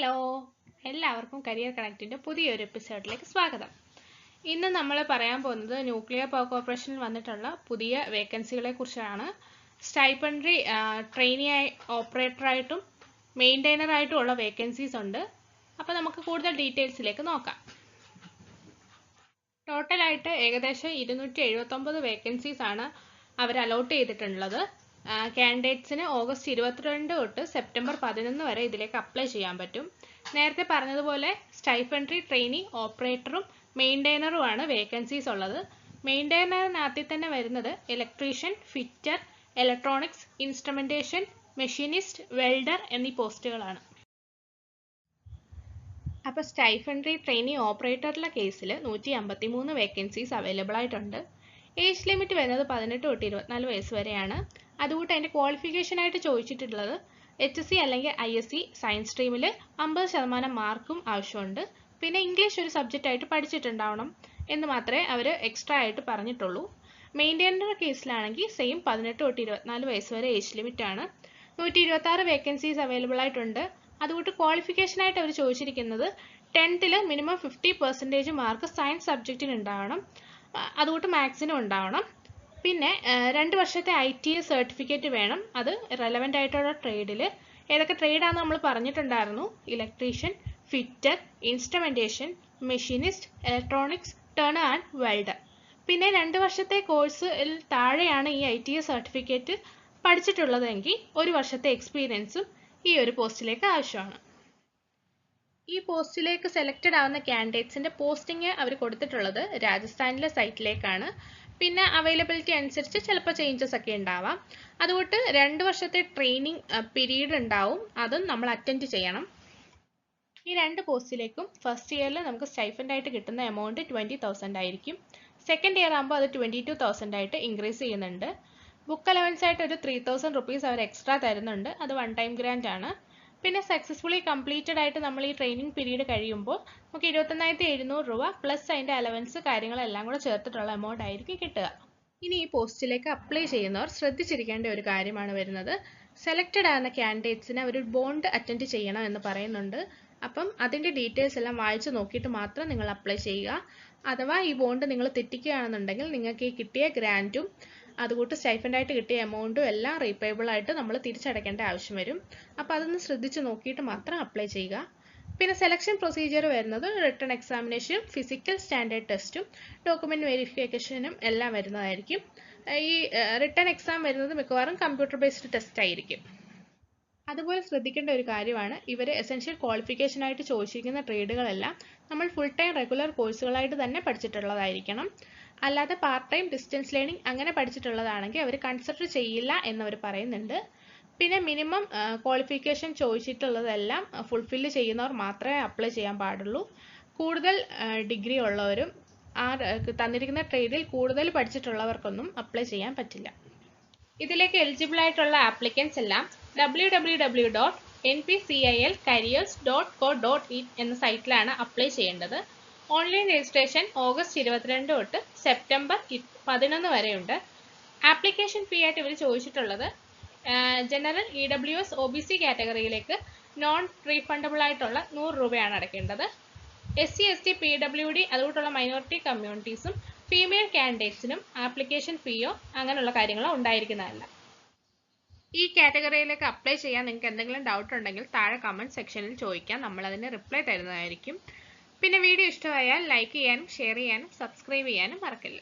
Hello എല്ലാവർക്കും career കണക്റ്റിന്റെ പുതിയൊരു എപ്പിസോഡിലേക്ക് സ്വാഗതം. ഇന്ന് നമ്മൾ പറയാൻ പോകുന്നത് ന്യൂക്ലിയർ പവർ കോർപ്പറേഷനിൽ വന്നിട്ടുള്ള പുതിയ വേക്കൻസികളെ കുറിച്ചാണ്. സ്റ്റൈപ്പൻഡറി ട്രെയിനി ഓപ്പറേറ്ററായിട്ടും മെയിന്റൈനറായിട്ടും ഉള്ള വേക്കൻസീസ് ഉണ്ട്. അപ്പോൾ നമുക്ക് കൂടുതൽ ഡീറ്റെയിൽസിലേക്ക് നോക്കാം. ടോട്ടലായിട്ട് ഏകദേശം ഇരുന്നൂറ്റി എഴുപത്തൊമ്പത് വേക്കൻസീസ് ആണ് അവർ അലോട്ട് ചെയ്തിട്ടുള്ളത്. കാൻഡിഡേറ്റ്സിന് ഓഗസ്റ്റ് ഇരുപത്തിരണ്ട് തൊട്ട് സെപ്റ്റംബർ പതിനൊന്ന് വരെ ഇതിലേക്ക് അപ്ലൈ ചെയ്യാൻ പറ്റും. നേരത്തെ പറഞ്ഞതുപോലെ സ്റ്റൈഫൻട്രി ട്രെയിനി ഓപ്പറേറ്ററും മെയിന്റെയിനറുമാണ് വേക്കൻസീസ് ഉള്ളത്. മെയിന്റെയിനറിനകത്തിൽ തന്നെ വരുന്നത് electrician fitter electronics instrumentation machinist welder എന്നീ പോസ്റ്റുകളാണ് അപ്പോൾ സ്റ്റൈഫൻട്രി ട്രെയിനി ഓപ്പറേറ്ററിലെ കേസിൽ നൂറ്റി അമ്പത്തി മൂന്ന് വേക്കൻസീസ് അവൈലബിൾ ആയിട്ടുണ്ട്. ഏജ് ലിമിറ്റ് വരുന്നത് പതിനെട്ട് തൊട്ട് ഇരുപത്തിനാല് വയസ്സ് വരെയാണ്. അതുകൂട്ട് അതിന്റെ ക്വാളിഫിക്കേഷൻ ആയിട്ട് ചോദിച്ചിട്ടുള്ളത് എച്ച് സി അല്ലെങ്കിൽ ഐ എസ് സി സയൻസ് സ്ട്രീമിൽ അമ്പത് ശതമാനം മാർക്കും ആവശ്യമുണ്ട്. പിന്നെ ഇംഗ്ലീഷ് ഒരു സബ്ജക്റ്റ് ആയിട്ട് പഠിച്ചിട്ടുണ്ടാവണം എന്ന് മാത്രമേ അവർ എക്സ്ട്രാ ആയിട്ട് പറഞ്ഞിട്ടുള്ളൂ. മെയിന്റെയിനറുടെ കേസിലാണെങ്കിൽ സെയിം പതിനെട്ട് തൊട്ട് ഇരുപത്തിനാല് വയസ്സ് വരെ ഏജ് ലിമിറ്റ് ആണ്. നൂറ്റി ഇരുപത്തി ആറ് വേക്കൻസീസ് അവൈലബിൾ ആയിട്ടുണ്ട്. അതുകൊണ്ട് ക്വാളിഫിക്കേഷൻ ആയിട്ട് അവർ ചോദിച്ചിരിക്കുന്നത് ടെൻത്തിൽ minimum fifty percentage mark science സബ്ജക്റ്റിന് ഉണ്ടാവണം. അതുകൊണ്ട് മാത്സിനും ഉണ്ടാവണം. പിന്നെ രണ്ട് വർഷത്തെ ഐ ടി എ സർട്ടിഫിക്കറ്റ് വേണം. അത് റെലവന്റ് ആയിട്ടുള്ള ട്രേഡിൽ ഏതൊക്കെ ട്രേഡാണെന്ന് നമ്മൾ പറഞ്ഞിട്ടുണ്ടായിരുന്നു. Electrician fitter instrumentation machinist electronics turn and welder പിന്നെ രണ്ട് വർഷത്തെ കോഴ്സിൽ താഴെയാണ് ഈ ഐ ടി എ സർട്ടിഫിക്കറ്റ് പഠിച്ചിട്ടുള്ളതെങ്കിൽ ഒരു വർഷത്തെ എക്സ്പീരിയൻസും ഈ ഒരു പോസ്റ്റിലേക്ക് ആവശ്യമാണ്. ഈ പോസ്റ്റിലേക്ക് സെലക്റ്റഡ് ആവുന്ന കാൻഡിഡേറ്റ്സിന്റെ പോസ്റ്റിംഗ് അവർ കൊടുത്തിട്ടുള്ളത് രാജസ്ഥാനിലെ സൈറ്റിലേക്കാണ് പിന്നെ അവൈലബിലിറ്റി അനുസരിച്ച് ചിലപ്പോൾ ചേഞ്ചസ് ഒക്കെ ഉണ്ടാവാം. അതുകൊണ്ട് രണ്ട് വർഷത്തെ ട്രെയിനിങ് പീരീഡ് ഉണ്ടാവും. അതും നമ്മൾ അറ്റൻഡ് ചെയ്യണം. ഈ രണ്ട് പോസ്റ്റിലേക്കും ഫസ്റ്റ് ഇയറിൽ നമുക്ക് സ്റ്റൈഫൻഡ് ആയിട്ട് കിട്ടുന്ന എമൗണ്ട് ട്വന്റി തൗസൻഡ് ആയിരിക്കും. സെക്കൻഡ് ഇയർ ആകുമ്പോൾ അത് ട്വന്റി ടു തൗസൻഡ് ആയിട്ട് ഇൻക്രീസ് ചെയ്യുന്നുണ്ട്. ബുക്ക് അലവൻസ് ആയിട്ട് ഒരു ത്രീ തൗസൻഡ് റുപ്പീസ് അവർ എക്സ്ട്രാ തരുന്നുണ്ട്. അത് വൺ ടൈം ഗ്രാൻഡ് ആണ്. പിന്നെ സക്സസ്ഫുള്ളി കംപ്ലീറ്റഡ് ആയിട്ട് നമ്മൾ ഈ ട്രെയിനിങ് പീരീഡ് കഴിയുമ്പോൾ നമുക്ക് ഇരുപത്തൊന്നായിരത്തി എഴുന്നൂറ് രൂപ പ്ലസ് അതിന്റെ അലവൻസ് കാര്യങ്ങളെല്ലാം കൂടെ ചേർത്തിട്ടുള്ള എമൗണ്ട് ആയിരിക്കും കിട്ടുക. ഇനി ഈ പോസ്റ്റിലേക്ക് അപ്ലൈ ചെയ്യുന്നവർ ശ്രദ്ധിച്ചിരിക്കേണ്ട ഒരു കാര്യമാണ് വരുന്നത്. സെലക്റ്റഡ് ആകുന്ന കാൻഡിഡേറ്റ്സിന് ഒരു ബോണ്ട് അറ്റൻഡ് ചെയ്യണം എന്ന് പറയുന്നുണ്ട്. അപ്പം അതിന്റെ ഡീറ്റെയിൽസ് എല്ലാം വായിച്ച് നോക്കിയിട്ട് മാത്രം നിങ്ങൾ അപ്ലൈ ചെയ്യുക. അഥവാ ഈ ബോണ്ട് നിങ്ങൾ തെറ്റിക്കുകയാണെന്നുണ്ടെങ്കിൽ നിങ്ങൾക്ക് ഈ കിട്ടിയ ഗ്രാന്റും അതുകൂട്ട് സ്റ്റൈഫൻഡായിട്ട് കിട്ടിയ എമൗണ്ടും എല്ലാം റീപേബിൾ ആയിട്ട് നമ്മൾ തിരിച്ചടയ്ക്കേണ്ട ആവശ്യം വരും. അപ്പോൾ അതൊന്ന് ശ്രദ്ധിച്ച് നോക്കിയിട്ട് മാത്രം അപ്ലൈ ചെയ്യുക. പിന്നെ സെലക്ഷൻ പ്രൊസീജിയർ വരുന്നത് റിട്ടേൺ എക്സാമിനേഷനും ഫിസിക്കൽ സ്റ്റാൻഡേർഡ് ടെസ്റ്റും ഡോക്യുമെന്റ് വെരിഫിക്കേഷനും എല്ലാം വരുന്നതായിരിക്കും. ഈ റിട്ടേൺ എക്സാം വരുന്നത് മിക്കവാറും കമ്പ്യൂട്ടർ ബേസ്ഡ് ടെസ്റ്റ് ആയിരിക്കും. അതുപോലെ ശ്രദ്ധിക്കേണ്ട ഒരു കാര്യമാണ് ഇവർ എസെൻഷ്യൽ ക്വാളിഫിക്കേഷൻ ആയിട്ട് ചോദിച്ചിരിക്കുന്ന ട്രേഡുകളെല്ലാം നമ്മൾ ഫുൾ ടൈം റെഗുലർ കോഴ്സുകളായിട്ട് തന്നെ പഠിച്ചിട്ടുള്ളതായിരിക്കണം. അല്ലാതെ പാർട്ട് ടൈം ഡിസ്റ്റൻസ് ലേണിംഗ് അങ്ങനെ പഠിച്ചിട്ടുള്ളതാണെങ്കിൽ അവർ കൺസിഡർ ചെയ്യില്ല എന്നവർ പറയുന്നുണ്ട്. പിന്നെ മിനിമം ക്വാളിഫിക്കേഷൻ ചോദിച്ചിട്ടുള്ളതെല്ലാം ഫുൾഫില്ല് ചെയ്യുന്നവർ മാത്രമേ അപ്ലൈ ചെയ്യാൻ പാടുള്ളൂ. കൂടുതൽ ഡിഗ്രി ഉള്ളവരും ആ തന്നിരിക്കുന്ന ട്രേഡിൽ കൂടുതൽ പഠിച്ചിട്ടുള്ളവർക്കൊന്നും അപ്ലൈ ചെയ്യാൻ പറ്റില്ല. ഇതിലേക്ക് എലിജിബിൾ ആയിട്ടുള്ള ആപ്ലിക്കൻസ് എല്ലാം W dot N P C I L careers dot co dot in എന്ന സൈറ്റിലാണ് അപ്ലൈ ചെയ്യേണ്ടത്. ഓൺലൈൻ രജിസ്ട്രേഷൻ ഓഗസ്റ്റ് ഇരുപത്തിരണ്ട് തൊട്ട് സെപ്റ്റംബർ പതിനൊന്ന് വരെയുണ്ട്. ആപ്ലിക്കേഷൻ ഫീ ആയിട്ട് ഇവർ ചോദിച്ചിട്ടുള്ളത് general E W S O B C കാറ്റഗറിയിലേക്ക് non refundable ആയിട്ടുള്ള നൂറ് രൂപയാണ് അടയ്ക്കേണ്ടത്. S C S T P W D അതുകൊണ്ടുള്ള മൈനോറിറ്റി കമ്മ്യൂണിറ്റീസും ഫീമെയിൽ കാൻഡിഡേറ്റ്സിനും ആപ്ലിക്കേഷൻ ഫീയോ അങ്ങനെയുള്ള കാര്യങ്ങളോ ഉണ്ടായിരിക്കുന്നതല്ല. ഈ കാറ്റഗറിയിലേക്ക് അപ്ലൈ ചെയ്യാൻ നിങ്ങൾക്ക് എന്തെങ്കിലും ഡൗട്ട് ഉണ്ടെങ്കിൽ താഴെ കമന്റ് സെക്ഷനിൽ ചോദിക്കാം. നമ്മൾ അതിന് റിപ്ലൈ തരുന്നതായിരിക്കും. പിന്നെ വീഡിയോ ഇഷ്ടമായാൽ ലൈക്ക് ചെയ്യാനും ഷെയർ ചെയ്യാനും സബ്സ്ക്രൈബ് ചെയ്യാനും മറക്കില്ല